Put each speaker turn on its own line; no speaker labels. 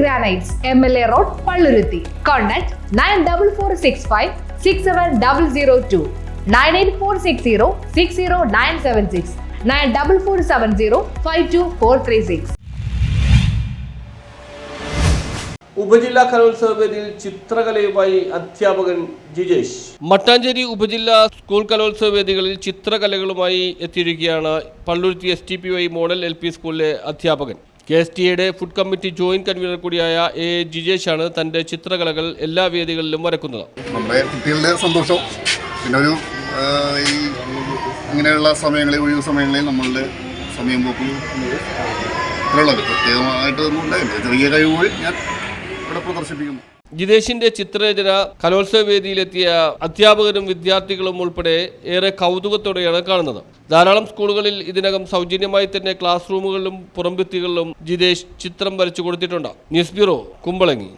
Granites M L A road Palluruthy contact nine double four six five six seven double zero two nine eight four six zero six zero nine seven six nine double four seven zero five two four three six
ഉപജില്ലാ കലോത്സവ വേദിയിൽ ചിത്രകലയുമായി അധ്യാപകൻ ജിജേഷ്. മട്ടാഞ്ചേരി ഉപജില്ലാ school കലോത്സവ വേദികളിൽ ചിത്രകലകളുമായി എത്തിയിരിക്കുകയാണ് Palluruthy S T P Y model L P സ്കൂളിലെ അധ്യാപകൻ. കെ എസ് ടി എയുടെ ഫുഡ് കമ്മിറ്റി ജോയിന്റ് കൺവീനർ കൂടിയായ എ ജിജേഷാണ് തന്റെ ചിത്രകലകൾ എല്ലാ വേദികളിലും വരക്കുന്നത്.
നമ്മുടെ കുട്ടികളുടെ സന്തോഷം പിന്നെ ഒരു ഇങ്ങനെയുള്ള സമയങ്ങളിൽ ഒഴിവ് സമയങ്ങളിൽ നമ്മളുടെ സമയം പോക്കും. എന്റെ ചെറിയ കഴിവുകൾ ഞാൻ ഇവിടെ പ്രദർശിപ്പിക്കുന്നു.
ജിതേഷിന്റെ ചിത്രരചന കലോത്സവ വേദിയിലെത്തിയ അധ്യാപകരും വിദ്യാർത്ഥികളും ഉൾപ്പെടെ ഏറെ കൗതുകത്തോടെയാണ് കാണുന്നത്. ധാരാളം സ്കൂളുകളിൽ ഇതിനകം സൗജന്യമായി തന്നെ ക്ലാസ് റൂമുകളിലും പുറംഭിത്തികളിലും ജിതേഷ് ചിത്രം വരച്ചു കൊടുത്തിട്ടുണ്ട്. News bureau Kumbalangi.